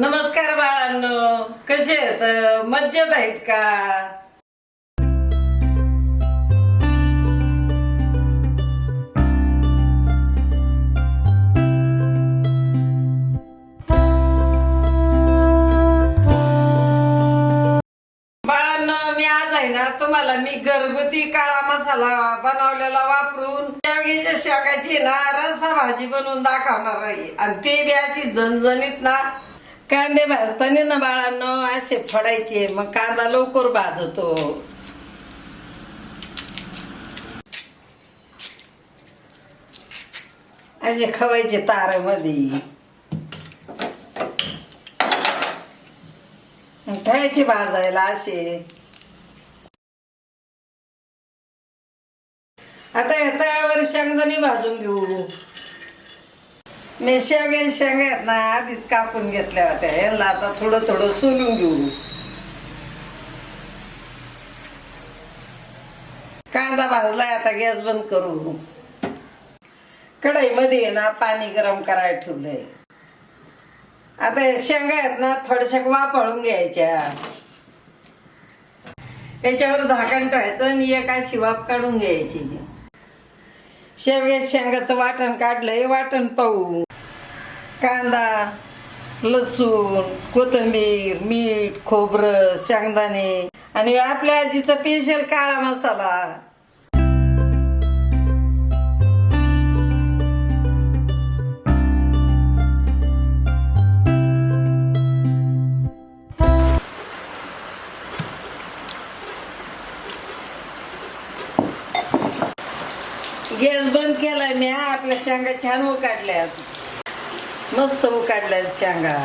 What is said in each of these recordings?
नमस्कार बाळांनो कसे आहेत? मज्जेत आहेत का? बाळांनो मी आज आहे ना तुम्हाला मी घरगुती काळा मसाला बनवलेला वापरून शेवग्याच्या शेकाची ना रसा भाजी बनवून दाखवणार आहे. आणि ते बी अशी झणझणीत ना कांदे भाजताना ना बाळांनो असे फडायचे. मग कांदा लवकर भाजतो. असे खवायचे तारामध्ये. ठेवायचे भाजायला असे. आता या तळ्यावर शेंगदाणी भाजून घेऊ. मी शेवग्या शेंगा आहेत ना आधीच कापून घेतल्या होत्या. यांना आता थोडं थोडं सोलून घेऊ. कांदा भाजलाय आता गॅस बंद करू. कढईमध्ये आहे ना पाणी गरम करायला ठेवलंय. आता शेंगा आहेत ना थोड्याशा वापळून घ्यायच्या. याच्यावर झाकण ठेवायचं आणि एक अशी वाफ काढून घ्यायची. शेवग्या शेंगाचं वाटण काढलंय वाटण पाहू. कांदा लसूण कोथिंबीर मीठ खोबरं शेंगदाणे आणि आपल्या आजीचा पेशल काळा मसाला. गॅस बंद केलाय मी आपल्या शेंगा छान काढल्या मस्त काढल्या शेंगा.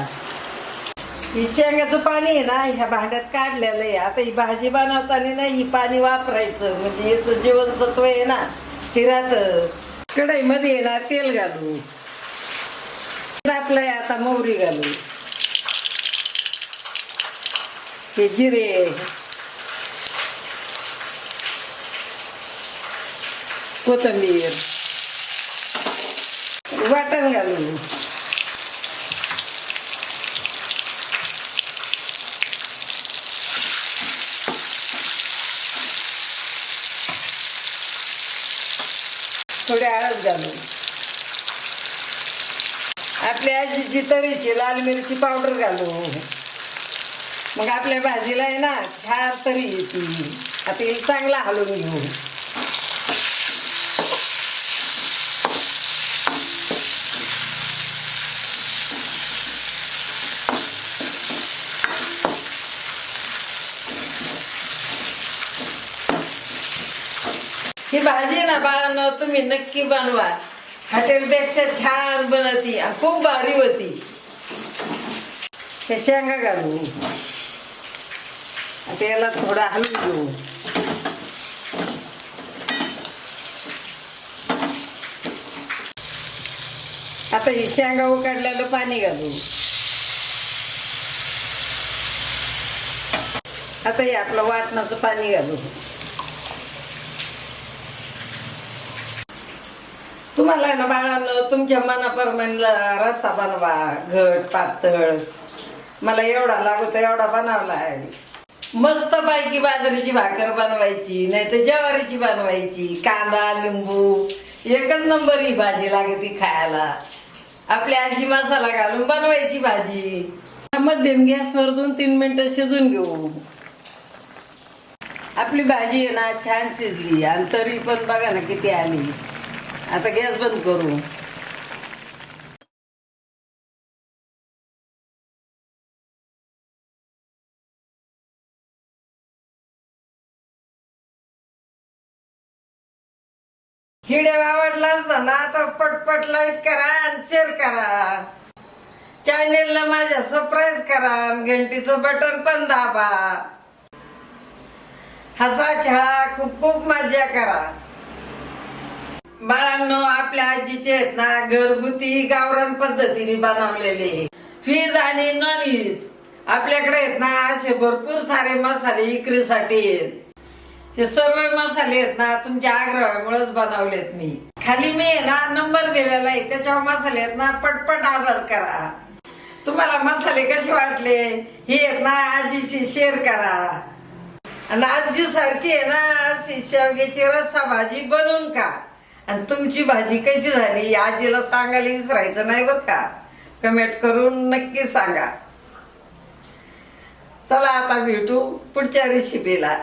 ही शेंगाचं पाणी आहे ना ह्या भांड्यात काढलेलं आहे. आता ही भाजी बनवताना ना ही पाणी वापरायचं. म्हणजे याचं जीवनसत्व आहे ना हे राहत कढईमध्ये आहे ना तेल घालू आपलंय आता मोहरी घालू हे जिरे. कोथिंबीर. वाटण घालू थोडी हळद घालू आपल्या आजीची तरीची लाल मिरची पावडर घालू मग आपल्या भाजीला आहे ना छान तरी येते. आता चांगला हलवून घेऊ. ही भाजी ना बाळांना तुम्ही नक्की बनवा. हॉटेलपेक्षा छान बनवती आणि खूप भारी होती. हे शेंगा घालू. आता याला थोडा हलवून घेऊ. आता ही शेंगा उकडल्याला पाणी घालू. आता हे आपलं वाटणाचं पाणी घालू. तुम्हाला ना बाळानं तुमच्या मनाप्रमाणे रस्सा बनवा घट पातळ. मला एवढा लागतो एवढा बनवला आहे. मस्त पैकी बाजरीची भाकर बनवायची नाही तर ज्वारीची बनवायची कांदा लिंबू. एकच नंबर ही भाजी लागते खायला. आपली आजी मसाला घालून बनवायची भाजी. मध्यम गॅसवर दोन तीन मिनिटं शिजून घेऊ. आपली भाजी आहे ना छान शिजली आणि तरी पण बघा ना किती आली. आता गॅस बंद करू. व्हिडिओ आवडला असता ना तर पटपट लाईक करा आणि शेअर करा. चॅनेलला माझ्या सरप्राईज करा आणि घंटीचं बटन पण दाबा. हसा खेळा खूप खूप मजा करा. बाळांनो आपल्या आजीचे आहेत ना घरगुती गावरान पद्धतीने बनवलेले व्हेज आणि नॉन व्हेज आपल्याकडे आहेत ना असे भरपूर सारे मसाले विक्रीसाठी आहेत. हे सर्व मसाले आहेत ना तुमच्या आग्रहामुळेच बनवलेत मी. खाली मी आहे ना नंबर दिलेला आहे. त्याच्यावर मसाले आहेत ना पटपट ऑर्डर करा. तुम्हाला मसाले कसे वाटले हे आहेत ना आजीशी शेअर करा. आणि आजी सारखी आहे ना अशी शेवग्याची रस्सा भाजी बनवून का आणि तुमची भाजी कशी झाली? आजीला सांगायला विसरायचं नाही बरं का? कमेंट करून नक्की सांगा. चला आता भेटू पुढच्या रेसिपीला